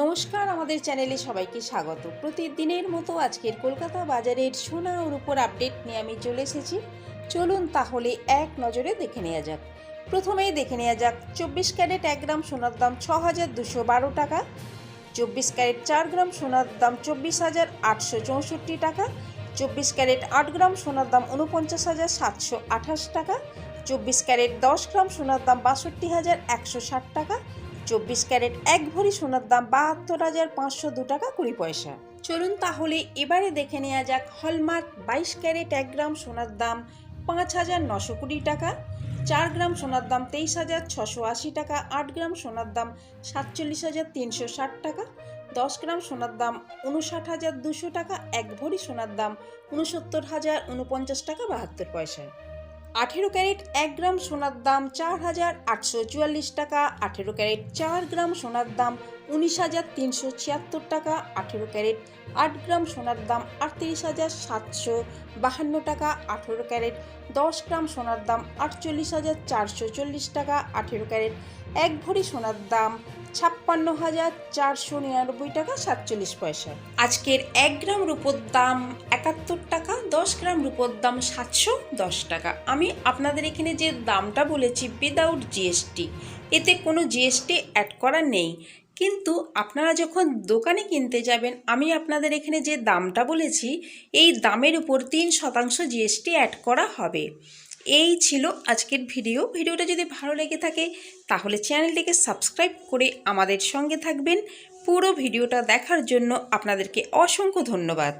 নমস্কার, আমাদের চ্যানেলে সবাইকে স্বাগত। প্রতিদিনের মতো আজকের কলকাতা বাজারের সোনা ওর উপর আপডেট নিয়ে আমি চলে এসেছি। চলুন তাহলে এক নজরে দেখে নেওয়া যাক। প্রথমেই দেখে নেওয়া যাক, চব্বিশ ক্যারেট এক গ্রাম সোনার দাম ছ হাজার দুশো বারো টাকা। চব্বিশ ক্যারেট চার গ্রাম সোনার দাম চব্বিশ হাজার আটশো চৌষট্টি টাকা। চব্বিশ ক্যারেট আট গ্রাম সোনার দাম উনপঞ্চাশ হাজার সাতশো আঠাশ টাকা। চব্বিশ ক্যারেট দশ গ্রাম সোনার দাম বাষট্টি হাজার একশো ষাট টাকা। চব্বিশ ক্যারেট, এক ভরি সোনার দাম বাহাত্তর হাজার পাঁচশো দু টাকা কুড়ি পয়সা। চলুন তাহলে এবারে দেখে নেওয়া যাক হলমার্ক বাইশ ক্যারেট, এক গ্রাম সোনার দাম পাঁচ হাজার নশো কুড়ি টাকা, চার গ্রাম সোনার দাম তেইশ হাজার ছশো আশি টাকা, আট গ্রাম সোনার দাম সাতচল্লিশ হাজার তিনশো ষাট টাকা, দশ গ্রাম সোনার দাম উনষাট হাজার দুশো টাকা, এক ভরি সোনার দাম উনসত্তর হাজার উনপঞ্চাশ টাকা বাহাত্তর পয়সা আঠেরো ক্যারেট এক গ্রাম সোনার দাম চার হাজার আটশো চুয়াল্লিশ টাকা, আঠেরো ক্যারেট চার গ্রাম সোনার দাম উনিশ হাজার তিনশো ছিয়াত্তর টাকা, আঠেরো ক্যারেট আট গ্রাম সোনার দাম আটত্রিশ হাজার সাতশো বাহান্ন টাকা, আঠেরো ক্যারেট দশ গ্রাম সোনার দাম আটচল্লিশ হাজার চারশো চল্লিশ টাকা, আঠেরো ক্যারেট এক ভরি সোনার দাম ছাপ্পান্ন হাজার চারশো নিরানব্বই টাকা, সাতচল্লিশ পয়সা। আজকের এক গ্রাম রূপোর দাম একাত্তর টাকা, দশ গ্রাম রূপোর দাম সাতশো দশ টাকা। আমি আপনাদের এখানে যে দামটা বলেছি উইদাউট জিএসটি এতে কোনো জিএসটি অ্যাড করা নেই। কিন্তু আপনারা যখন দোকানে কিনতে যাবেন, আমি আপনাদের এখানে যে দামটা বলেছি, এই দামের উপর তিন শতাংশ জিএসটি অ্যাড করা হবে। এই ছিল আজকের ভিডিও। ভিডিওটা যদি ভালো লেগে থাকে, তাহলে চ্যানেলটিকে সাবস্ক্রাইব করে আমাদের সঙ্গে থাকবেন। পুরো ভিডিওটা দেখার জন্য আপনাদেরকে অসংখ্য ধন্যবাদ।